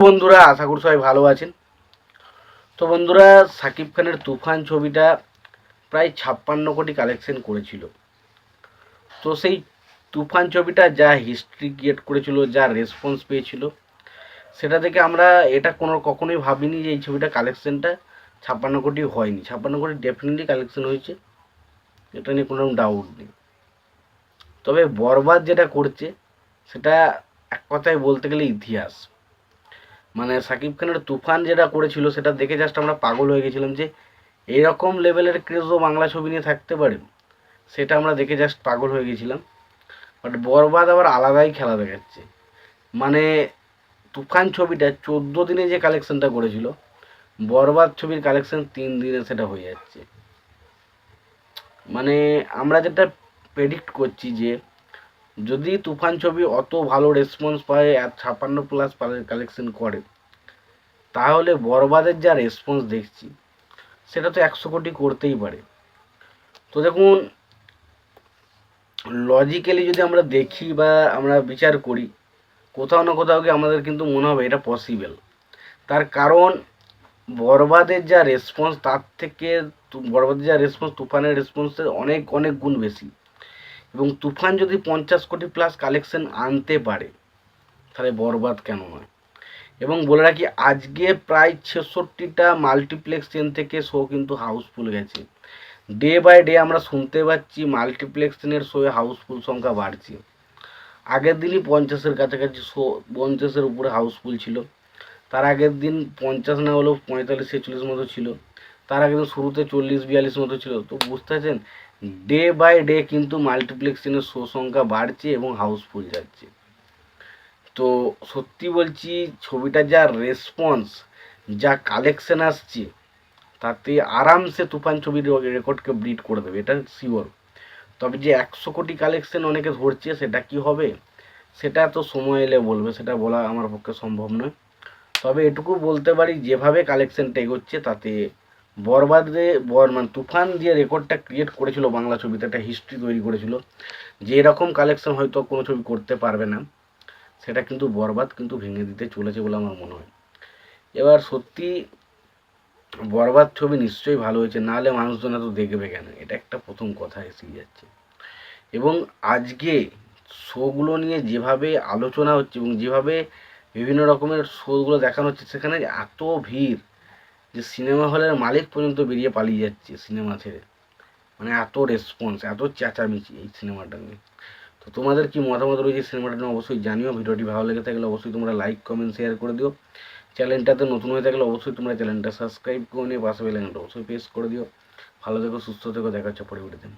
বন্ধুরা, আশা করি সবাই ভালো আছেন। তো বন্ধুরা, সাকিব খানের তুফান ছবিটা প্রায় ছাপ্পান্ন কোটি কালেকশন করেছিল। তো সেই তুফান ছবিটা যা হিস্ট্রি ক্রিয়েট করেছিল, যা রেসপন্স পেয়েছিল, সেটা থেকে আমরা এটা কোনো কখনোই ভাবিনি যে এই ছবিটা কালেকশনটা ছাপ্পান্ন কোটি হয়নি। ছাপ্পান্ন কোটি ডেফিনেটলি কালেকশন হয়েছে, এটা নিয়ে কোনো ডাউট নেই। তবে বরবাদ যেটা করছে, সেটা এক কথায় বলতে গেলে ইতিহাস। মানে সাকিব খানের তুফান যেটা করেছিল, সেটা দেখে জাস্ট আমরা পাগল হয়ে গেছিলাম যে এরকম লেভেলের ক্রেজও বাংলা ছবি নিয়ে থাকতে পারে। সেটা আমরা দেখে জাস্ট পাগল হয়ে গেছিলাম। বাট বরবাদ আবার আলাদাই খেলা দেখাচ্ছে। মানে তুফান ছবিটা চোদ্দ দিনে যে কালেকশনটা করেছিল, বরবাদ ছবির কালেকশন তিন দিনে সেটা হয়ে যাচ্ছে। মানে আমরা যেটা প্রেডিক্ট করছি যে যদি তুফান ছবি অত ভালো রেসপন্স পায় আর ছাপান্ন প্লাস কালেকশন করে, তাহলে বরবাদের যা রেসপন্স দেখছি, সেটা তো একশো কোটি করতেই পারে। তো দেখুন লজিক্যালি যদি আমরা দেখি বা আমরা বিচার করি, কোথাও না কোথাও গিয়ে আমাদের কিন্তু মনে হবে এটা পসিবল তার কারণ, বরবাদের যা রেসপন্স তার থেকে বরবাদের যা রেসপন্স তুফানের রেসপন্সের অনেক অনেক গুণ বেশি। এবং তুফান যদি পঞ্চাশ কোটি প্লাস কালেকশন আনতে পারে, তাহলে বরবাদ কেন নয়? এবং বলে রাখি, আজকে প্রায় ছেষট্টিটা মাল্টিপ্লেক্স চেন থেকে শো কিন্তু হাউসফুল গেছে। ডে বাই ডে আমরা শুনতে পাচ্ছি মাল্টিপ্লেক্স চেনের শোয়ে হাউসফুল সংখ্যা বাড়ছে। আগের দিনই পঞ্চাশের কাছাকাছি শো পঞ্চাশের উপরে হাউসফুল ছিল। তার আগের দিন পঞ্চাশ না হলেও পঁয়তাল্লিশ ছেচল্লিশ মতো ছিল। তার দিন শুরুতে চল্লিশ, বিয়াল্লিশ মতো ছিল। তো বুঝতে পারছেন ডে বাই ডে কিন্তু মাল্টিপ্লেক্স চেনের শো সংখ্যা বাড়ছে এবং হাউসফুল যাচ্ছে। তো সত্যি বলছি ছবিটা যা রেসপন্স যা কালেকশন আসছে, তাতে আরামসে তুফান ছবির রেকর্ডকে ব্রিড করে দেবে, এটা শিওর তবে যে একশো কোটি কালেকশন অনেকে ধরছে, সেটা কি হবে? সেটা তো সময় এলে বলবে, সেটা বলা আমার পক্ষে সম্ভব নয়। তবে এটুকু বলতে পারি, যেভাবে কালেকশনটা এগোচ্ছে, তাতে বরবাদে, বর মানে তুফান দিয়ে রেকর্ডটা ক্রিয়েট করেছিল বাংলা ছবিতে, একটা হিস্ট্রি তৈরি করেছিল, যে এরকম কালেকশন হয়তো কোনো ছবি করতে পারবে না, সেটা কিন্তু বরবাদ কিন্তু ভেঙে দিতে চলেছে বলে আমার মনে হয়। এবার সত্যি বরবাদ ছবি নিশ্চয়ই ভালো হয়েছে নাহলে মানুষজন এত দেখবে কেন? এটা একটা প্রথম কথা এসে যাচ্ছে। এবং আজকে শোগুলো নিয়ে যেভাবে আলোচনা হচ্ছে এবং যেভাবে বিভিন্ন রকমের শোগুলো দেখানো হচ্ছে, সেখানে এত ভিড় যে সিনেমা হলের মালিক পর্যন্ত বেরিয়ে পালিয়ে যাচ্ছে সিনেমা ছেড়ে। মানে এত রেসপন্স এত চেঁচামেচি এই সিনেমাটা নিয়ে। তো তোমাদের কি মতামত রয়েছে সিনেমাটা নিয়ে অবশ্যই জানিও। ভিডিওটি ভালো লেগে থাকলে অবশ্যই তোমরা লাইক কমেন্ট শেয়ার করে দিও। চ্যানেলটাতে নতুন হয়ে থাকলে অবশ্যই তোমরা চ্যানেলটা সাবস্ক্রাইব করে নিয়ে পাশে বেলাইনটা অবশ্যই প্রেস করে দিও। ভালো থেকো, সুস্থ থেকো, দেখা হচ্ছে পরে ভিডিওতে